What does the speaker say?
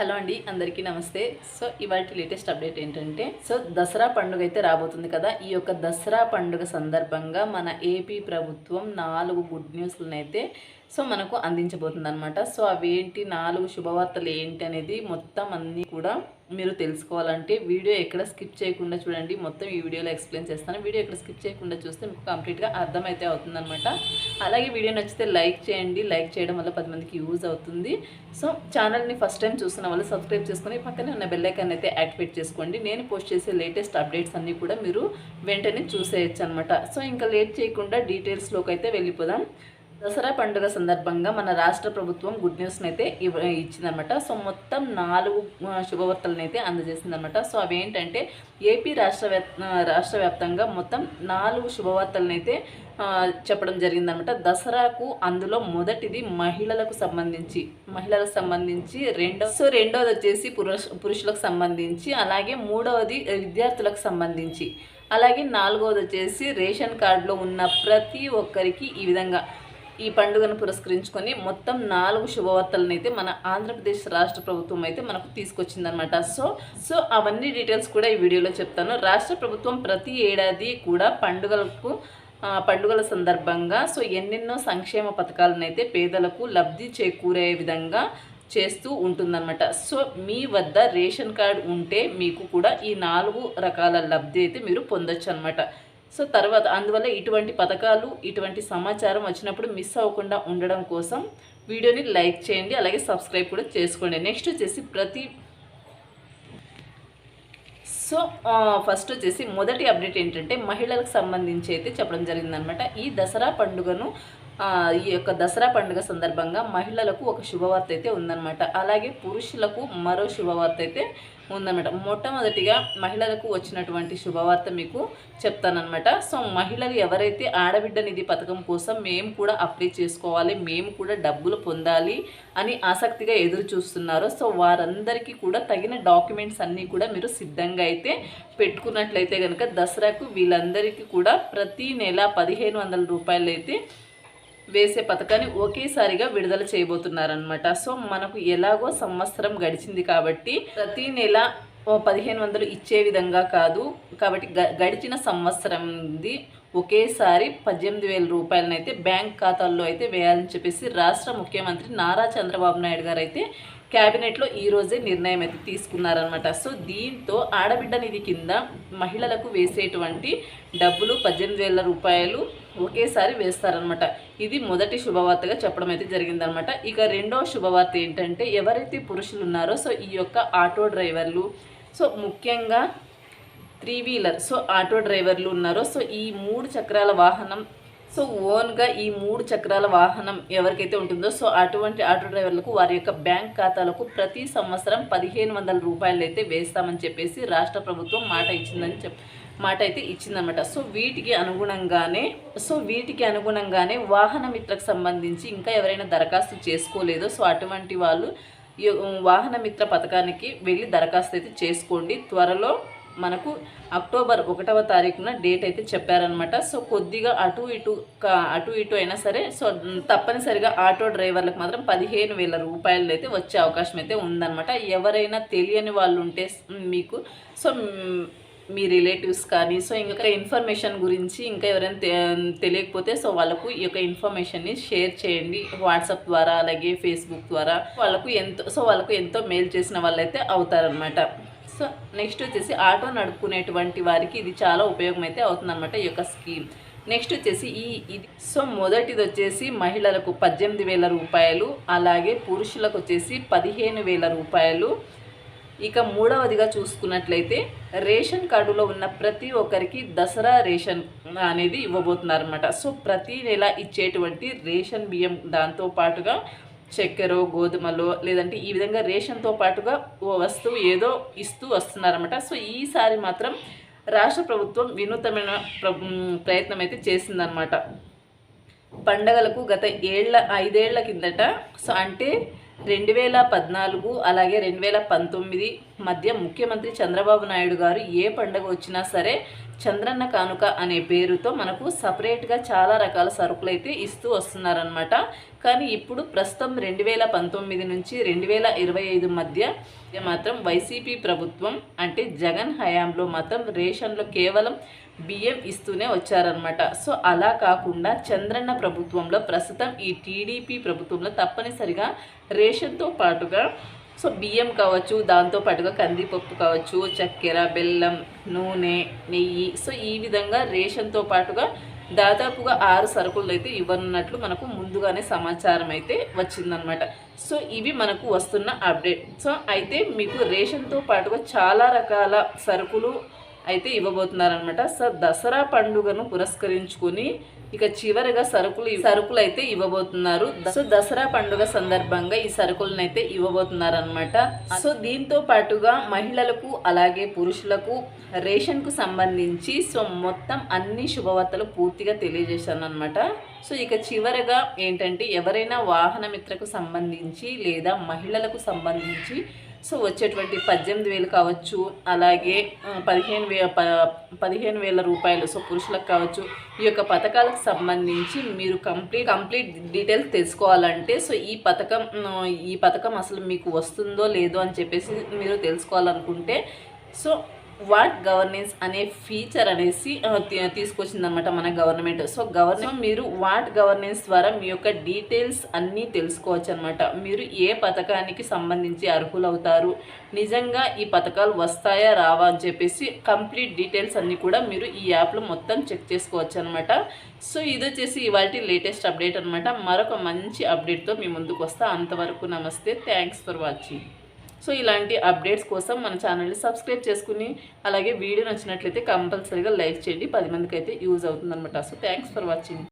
Hello అండి అందరికీ నమస్తే. సో ఇవాళ లేటెస్ట్ అప్డేట్ ఏంటంటే సో దసరా పండుగ అయితే రాబోతుంది కదా. ఈ యొక్క దసరా పండుగ సందర్భంగా మన ఏపీ ప్రభుత్వం నాలుగు గుడ్ న్యూస్లను అయితే సో మనకు అందించబోతుంది అనమాట సో అవేంటి నాలుగు శుభవార్తలు ఏంటి అనేది మొత్తం అన్నీ కూడా మీరు తెలుసుకోవాలంటే వీడియో ఎక్కడ స్కిప్ చేయకుండా చూడండి. మొత్తం ఈ వీడియోలో ఎక్స్ప్లెయిన్ చేస్తాను. వీడియో ఎక్కడ స్కిప్ చేయకుండా చూస్తే మీకు కంప్లీట్గా అర్థమైతే అవుతుందనమాట అలాగే వీడియో నచ్చితే లైక్ చేయండి. లైక్ చేయడం వల్ల పది మందికి యూజ్ అవుతుంది. సో ఛానల్ని ఫస్ట్ టైం చూస్తున్న వాళ్ళు సబ్స్క్రైబ్ చేసుకొని పక్కనే ఉన్న బెల్ అయితే యాక్టివేట్ చేసుకోండి. నేను పోస్ట్ చేసే లేటెస్ట్ అప్డేట్స్ అన్నీ కూడా మీరు వెంటనే చూసేయచ్చు అనమాట సో ఇంకా లేట్ చేయకుండా డీటెయిల్స్లోకి అయితే వెళ్ళిపోదాం. దసరా పండుగ సందర్భంగా మన రాష్ట్ర ప్రభుత్వం గుడ్ న్యూస్ని అయితే ఇవ్వ ఇచ్చిందనమాట సో మొత్తం నాలుగు శుభవార్తలను అయితే అందజేసిందనమాట సో అవి ఏంటంటే ఏపీ రాష్ట్ర రాష్ట్ర వ్యాప్తంగా మొత్తం నాలుగు శుభవార్తలను అయితే చెప్పడం జరిగిందనమాట దసరాకు అందులో మొదటిది మహిళలకు సంబంధించి మహిళలకు సంబంధించి రెండో సో రెండవది వచ్చేసి పురుష పురుషులకు సంబంధించి అలాగే మూడవది విద్యార్థులకు సంబంధించి. అలాగే నాలుగవది వచ్చేసి రేషన్ కార్డులో ఉన్న ప్రతి ఒక్కరికి ఈ విధంగా ఈ పండుగను పురస్కరించుకొని మొత్తం నాలుగు శుభవార్తలను అయితే మన ఆంధ్రప్రదేశ్ రాష్ట్ర ప్రభుత్వం అయితే మనకు తీసుకొచ్చిందనమాట సో సో అవన్నీ డీటెయిల్స్ కూడా ఈ వీడియోలో చెప్తాను. రాష్ట్ర ప్రభుత్వం ప్రతి ఏడాది కూడా పండుగలకు పండుగల సందర్భంగా సో ఎన్నెన్నో సంక్షేమ పథకాలను అయితే పేదలకు లబ్ధి చేకూరే విధంగా చేస్తూ ఉంటుందన్నమాట. సో మీ వద్ద రేషన్ కార్డు ఉంటే మీకు కూడా ఈ నాలుగు రకాల లబ్ధి అయితే మీరు పొందొచ్చు అనమాట సో తర్వాత అందువల్ల ఇటువంటి పథకాలు ఇటువంటి సమాచారం వచ్చినప్పుడు మిస్ అవ్వకుండా ఉండడం కోసం వీడియోని లైక్ చేయండి అలాగే సబ్స్క్రైబ్ కూడా చేసుకోండి. నెక్స్ట్ వచ్చేసి ప్రతి సో ఫస్ట్ వచ్చేసి మొదటి అప్డేట్ ఏంటంటే మహిళలకు సంబంధించి అయితే చెప్పడం జరిగిందనమాట ఈ దసరా పండుగను ఈ యొక్క దసరా పండుగ సందర్భంగా మహిళలకు ఒక శుభవార్త అయితే ఉందన్నమాట. అలాగే పురుషులకు మరో శుభవార్త అయితే ఉందన్నమాట. మొట్టమొదటిగా మహిళలకు వచ్చినటువంటి శుభవార్త మీకు చెప్తానన్నమాట. సో మహిళలు ఎవరైతే ఆడబిడ్డ నిధి పథకం కోసం మేము కూడా అప్లై చేసుకోవాలి మేము కూడా డబ్బులు పొందాలి అని ఆసక్తిగా ఎదురు చూస్తున్నారో సో వారందరికీ కూడా తగిన డాక్యుమెంట్స్ అన్నీ కూడా మీరు సిద్ధంగా అయితే పెట్టుకున్నట్లయితే కనుక దసరాకు వీళ్ళందరికీ కూడా ప్రతి నెల పదిహేను వందల రూపాయలు అయితే వేసే పథకాన్ని ఒకేసారిగా విడుదల చేయబోతున్నారనమాట సో మనకు ఎలాగో సంవత్సరం గడిచింది కాబట్టి ప్రతి నెల ఓ పదిహేను వందలు ఇచ్చే విధంగా కాదు. కాబట్టి గ- గడిచిన సంవత్సరంది ఒకేసారి పద్దెనిమిది వేల రూపాయలనైతే బ్యాంక్ ఖాతాల్లో అయితే వేయాలని చెప్పేసి రాష్ట్ర ముఖ్యమంత్రి నారా చంద్రబాబు నాయుడు గారు అయితే క్యాబినెట్లో ఈరోజే నిర్ణయం అయితే తీసుకున్నారనమాట సో దీంతో ఆడబిడ్డ నిధి కింద మహిళలకు వేసేటువంటి డబ్బులు పద్దెనిమిది వేల రూపాయలు ఒకేసారి వేస్తారనమాట ఇది మొదటి శుభవార్తగా చెప్పడం అయితే జరిగిందనమాట ఇక రెండవ శుభవార్త ఏంటంటే ఎవరైతే పురుషులు ఉన్నారో సో ఈ యొక్క ఆటో డ్రైవర్లు సో ముఖ్యంగా త్రీ వీలర్ సో ఆటో డ్రైవర్లు ఉన్నారో సో ఈ మూడు చక్రాల వాహనం సో ఓన్గా ఈ మూడు చక్రాల వాహనం ఎవరికైతే ఉంటుందో సో అటువంటి ఆటో డ్రైవర్లకు వారి యొక్క బ్యాంక్ ఖాతాలకు ప్రతి సంవత్సరం పదిహేను వందల రూపాయలు అయితే వేస్తామని చెప్పేసి రాష్ట్ర ప్రభుత్వం మాట ఇచ్చిందని చెప్ మాట అయితే ఇచ్చిందనమాట సో వీటికి అనుగుణంగానే సో వీటికి అనుగుణంగానే వాహన మిత్రకు సంబంధించి ఇంకా ఎవరైనా దరఖాస్తు చేసుకోలేదో సో అటువంటి వాళ్ళు వాహన మిత్ర పథకానికి వెళ్ళి దరఖాస్తు అయితే చేసుకోండి. త్వరలో మనకు అక్టోబర్ ఒకటవ తారీఖున డేట్ అయితే చెప్పారనమాట సో కొద్దిగా అటు ఇటు అటు ఇటు అయినా సరే సో తప్పనిసరిగా ఆటో డ్రైవర్లకు మాత్రం పదిహేను వేల రూపాయలు అయితే వచ్చే అవకాశం అయితే ఉందన్నమాట. ఎవరైనా తెలియని వాళ్ళు ఉంటే మీకు సో మీ రిలేటివ్స్ కానీ సో ఇంకా ఇన్ఫర్మేషన్ గురించి ఇంకా ఎవరైనా తె- తెలియకపోతే సో వాళ్ళకు ఈ యొక్క ఇన్ఫర్మేషన్ని షేర్ చేయండి. వాట్సాప్ ద్వారా అలాగే ఫేస్బుక్ ద్వారా వాళ్ళకు ఎంతో సో వాళ్ళకు ఎంతో మేలు చేసిన వాళ్ళైతే అవుతారనమాట సో నెక్స్ట్ వచ్చేసి ఆటో నడుపుకునేటువంటి వారికి ఇది చాలా ఉపయోగం అయితే అవుతుందన్నమాట ఈ యొక్క స్కీమ్. నెక్స్ట్ వచ్చేసి ఈ ఇది సో మొదటిది వచ్చేసి మహిళలకు పద్దెనిమిది వేల రూపాయలు అలాగే పురుషులకు వచ్చేసి పదిహేను వేల రూపాయలు. ఇక మూడవదిగా చూసుకున్నట్లయితే రేషన్ కార్డులో ఉన్న ప్రతి ఒక్కరికి దసరా రేషన్ అనేది ఇవ్వబోతున్నారనమాట సో ప్రతి నెల ఇచ్చేటువంటి రేషన్ బియ్యం దాంతో పాటుగా చక్కెర గోధుమలో లేదంటే ఈ విధంగా రేషన్తో పాటుగా ఓ వస్తువు ఏదో ఇస్తూ వస్తున్నారన్నమాట. సో ఈసారి మాత్రం రాష్ట్ర ప్రభుత్వం వినూతనమైన ప్రయత్నం అయితే చేసిందనమాట పండగలకు గత ఏళ్ళ ఐదేళ్ళ కిందట సో అంటే రెండు వేల పద్నాలుగు అలాగే రెండు వేల పంతొమ్మిది మధ్య ముఖ్యమంత్రి చంద్రబాబు నాయుడు గారు ఏ పండగ వచ్చినా సరే చంద్రన్న కానుక అనే పేరుతో మనకు సపరేట్గా చాలా రకాల సరుకులు అయితే ఇస్తూ వస్తున్నారనమాట కానీ ఇప్పుడు ప్రస్తుతం రెండు వేల పంతొమ్మిది నుంచి రెండు వేల ఇరవై ఐదు మధ్య మాత్రం వైసీపీ ప్రభుత్వం అంటే జగన్ హయాంలో మాత్రం రేషన్లో కేవలం బియ్యం ఇస్తూనే వచ్చారనమాట సో అలా కాకుండా చంద్రన్న ప్రభుత్వంలో ప్రస్తుతం ఈ టీడీపీ ప్రభుత్వంలో తప్పనిసరిగా రేషన్తో పాటుగా సో బియ్యం కావచ్చు దాంతో పాటుగా కందిపప్పు కావచ్చు చక్కెర బెల్లం నూనె నెయ్యి సో ఈ విధంగా రేషన్తో పాటుగా దాదాపుగా ఆరు సరుకులు అయితే ఇవ్వనున్నట్లు మనకు ముందుగానే సమాచారం అయితే వచ్చిందనమాట సో ఇవి మనకు వస్తున్న అప్డేట్. సో అయితే మీకు రేషన్తో పాటుగా చాలా రకాల సరుకులు అయితే ఇవ్వబోతున్నారనమాట సో దసరా పండుగను పురస్కరించుకొని ఇక చివరిగా సరుకులు సరుకులు అయితే ఇవ్వబోతున్నారు. సో దసరా పండుగ సందర్భంగా ఈ సరుకులను అయితే ఇవ్వబోతున్నారు అనమాట సో దీంతో పాటుగా మహిళలకు అలాగే పురుషులకు రేషన్కు సంబంధించి సో మొత్తం అన్ని శుభవార్తలు పూర్తిగా తెలియజేశాను అనమాట సో ఇక చివరగా ఏంటంటే ఎవరైనా వాహన మిత్రకు సంబంధించి లేదా మహిళలకు సంబంధించి సో వచ్చేటువంటి పద్దెనిమిది వేలు కావచ్చు అలాగే పదిహేను వే పదిహేను వేల రూపాయలు సో పురుషులకు కావచ్చు. ఈ యొక్క పథకాలకు సంబంధించి మీరు కంప్లీట్ కంప్లీట్ డీటెయిల్స్ తెలుసుకోవాలంటే సో ఈ పథకం ఈ పథకం అసలు మీకు వస్తుందో లేదో అని చెప్పేసి మీరు తెలుసుకోవాలనుకుంటే సో వాట్ గవర్నెన్స్ అనే ఫీచర్ అనేసి తీసుకొచ్చిందనమాట మన గవర్నమెంట్. సో గవర్నమెంట్ మీరు వాట్ గవర్నెన్స్ ద్వారా మీ యొక్క డీటెయిల్స్ అన్నీ తెలుసుకోవచ్చు అనమాట మీరు ఏ పథకానికి సంబంధించి అర్హులవుతారు నిజంగా ఈ పథకాలు వస్తాయా రావా అని చెప్పేసి కంప్లీట్ డీటెయిల్స్ అన్నీ కూడా మీరు ఈ యాప్లో మొత్తం చెక్ చేసుకోవచ్చు అనమాట సో ఇది వచ్చేసి ఇవాళ లేటెస్ట్ అప్డేట్ అనమాట మరొక మంచి అప్డేట్తో మీ ముందుకు వస్తా. అంతవరకు నమస్తే. థ్యాంక్స్ ఫర్ వాచింగ్ సో ఇలాంటి అప్డేట్స్ కోసం మన ఛానల్ని సబ్స్క్రైబ్ చేసుకుని అలాగే వీడియో నచ్చినట్లయితే కంపల్సరీగా లైక్ చేయండి. పది మందికి అయితే యూజ్ అవుతుందన్నమాట. So thanks for watching.